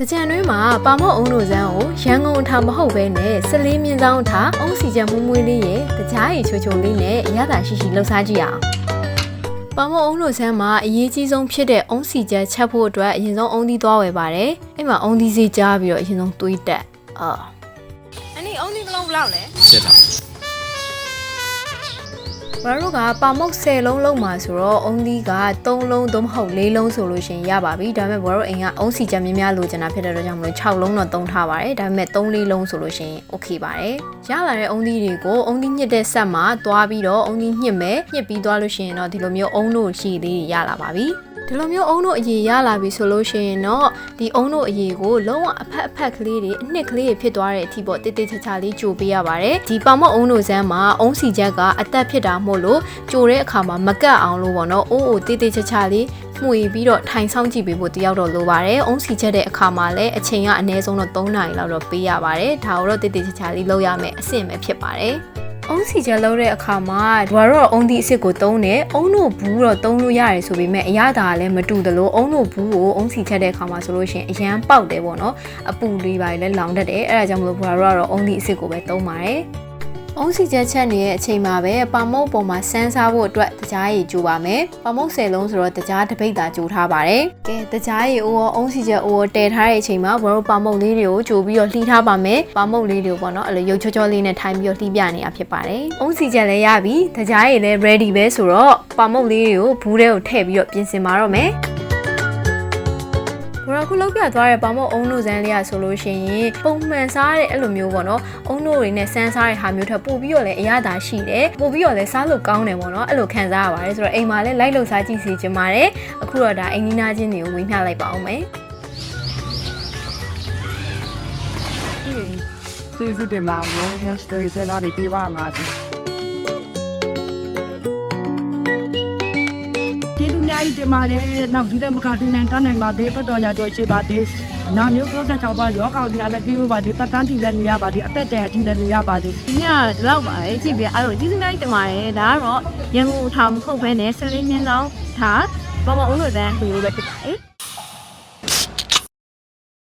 တကြံတွင်းမှာပါမော့အုံတို့ဇန်းကိုရန်ကုန်အထာမဟုတ်ပဲနဲ့ဆလေးမြင်းဆောင်အထာအုံစီချံမွေးမွေးလေးရဲ့တကြားရီချိုချိုလေးနဲ့အရသာရှိရှိလှုပ်ရှားကြည့်အောင်ပါမော့အုံတို့ဇန်းမှာအရေးကြီးဆုံးဖြစ်တဲ့အုံစီချံချက်ဖို့အတွက်အရင်ဆုံးအုံသီးသွားဝယ်ပါတယ်အဲ့မှာအုံသီးစီကြားပြီးတော့အရင်ဆုံးတွေးတက်အာအနည်းအုံသီးဘလုံးဘလောက်လဲစစ်တာ မတို့ကပါမုတ်10လုံးလုံးမှာဆိုတော့အုံးသီးက3လုံးသို့မဟုတ်4လုံးဆိုလို့ရှင်ရပါပြီဒါပေမဲ့ဘွားတို့အိမ်ကအုံးစီချက်များများလိုချင်တာဖြစ်တဲ့အတွက်ကြောင့်မလို့6လုံးတော့သုံးထားပါတယ်ဒါပေမဲ့3 4လုံးဆိုလို့ရှင် okay ပါတယ်ရလာတဲ့အုံးသီးတွေကိုအုံးသီးညှစ်တဲ့ဆက်မှာသွားပြီးတော့အုံးသီးညှစ်မယ်ညှစ်ပြီးသွားလို့ရှင်တော့ဒီလိုမျိုးအုံးတို့ရှိသေးရလာပါပြီဒီလိုမျိုးအုံတို့အရေရလာပြီဆိုလို့ရှိရင်တော့ဒီအုံတို့အရေကိုလုံးဝအဖက်အဖက်ကလေးတွေအနှစ်ကလေးတွေဖြစ်သွားတဲ့အထိပေါ့တိတိကျကျလေးကြိုပေးရပါတယ်ဒီပါမော့အုံတို့ဇမ်းမှာအုံစီချက်ကအသက်ဖြစ်တာမို့လို့ကြိုတဲ့အခါမှာမကတ်အောင်လို့ပေါ့နော်အိုးအိုတိတိကျကျလေးမှုေပြီးတော့ထိုင်ဆောင်ကြည့်ပေးဖို့တယောက်တော့လိုပါတယ်အုံစီချက်တဲ့အခါမှာလည်းအချိန်ကအနည်းဆုံးတော့3နာရီလောက်တော့ပေးရပါတယ်ဒါကိုတော့တိတိကျကျလေးလုပ်ရမယ်အဆင့်ပဲဖြစ်ပါတယ်အုံးစီချက်လုံးတဲ့အခါမှာဒွာတော့အုံးဒီအစ်စ်ကိုတုံးတယ်အုံးတို့ဘူးတော့တုံးလို့ရတယ်ဆိုပေမဲ့အရသာကလည်းမတူသလိုအုံးတို့ဘူးကိုအုံးစီချက်တဲ့အခါမှာဆိုလို့ရှိရင်အရန်ပေါက်တယ်ပေါ့နော်အပူလေးပါလည်းလောင်တတ်တယ်အဲ့ဒါကြောင့်မလို့ဒွာတော့ကတော့အုံးဒီအစ်စ်ကိုပဲတုံးပါတယ် အုံးစီချက်ချက်နေတဲ့အချိန်မှာပဲပါမုတ်ပေါ်မှာစမ်းစားဖို့အတွက်တကြားရည်ကြိုပါမယ်ပါမုတ်10လုံးဆိုတော့တကြားတစ်ပိတ်သာကြိုထားပါတယ်ကဲတကြားရည်အိုးရောအုံးစီချက်အိုးရောတည်ထားတဲ့အချိန်မှာဘောတို့ပါမုတ်လေးတွေကိုကြိုပြီးတော့လှီးထားပါမယ်ပါမုတ်လေးတွေကိုပေါ့နော်အဲ့လိုရုပ်ချောချောလေးနဲ့ထိုင်ပြီးတော့လှီးပြနေတာဖြစ်ပါတယ်အုံးစီချက်လည်းရပြီတကြားရည်လည်း ready ပဲဆိုတော့ပါမုတ်လေးတွေကိုဘူးထဲကိုထည့်ပြီးတော့ပြင်ဆင်ပါတော့မယ် ဘရခုလောက်ပြသွားတဲ့ပေါမုတ်အုံတို့ဇန်းလေးอ่ะဆိုလို့ရှိရင်ပုံမှန်စားတဲ့အဲ့လိုမျိုးပေါ့နော်အုံတို့တွေနဲ့စမ်းစားတဲ့ဟာမျိုးထက်ပို့ပြီးတော့လည်းအရသာရှိတယ်ပို့ပြီးတော့လည်းစားလို့ကောင်းတယ်ပေါ့နော်အဲ့လိုခံစားရပါတယ်ဆိုတော့အိမ်မှာလည်းလိုက်လို့စားကြည့်စီချင်ပါတယ်အခုတော့ဒါအိမ်နီးနားချင်းတွေကိုဝင်ပြလိုက်ပါအောင်မယ်ကျေးဇူးတင်ပါတယ်။ Master ဆရာတွေပြပါမှာ။ကျေး ဇူးများကြီးတင်ပါတယ်။နောက်ဒီတဲ့မကတင်နိုင်တတ်နိုင်ပါသေးပတ်တော်ရတော့ရှိပါသေး။နာမျိုး96ပါရောဂါတွေလည်းပြီးပါသေး။တက်တန်းတည်လည်းနေရပါသေး။အသက်တည်းတည်လည်းနေရပါသေးဒီညဒီလောက်ပါပဲကြည့်ပြအဲ့လိုကျေးဇူးများတင်ပါတယ်ဒါကတော့ရန်ကုန်ထောင်မဟုတ်ဘဲနဲ့ဆလေးမြင်းဆောင်ဒါဘာမအောင်လို့တန်းသူလိုပဲဖြစ်ပါတယ်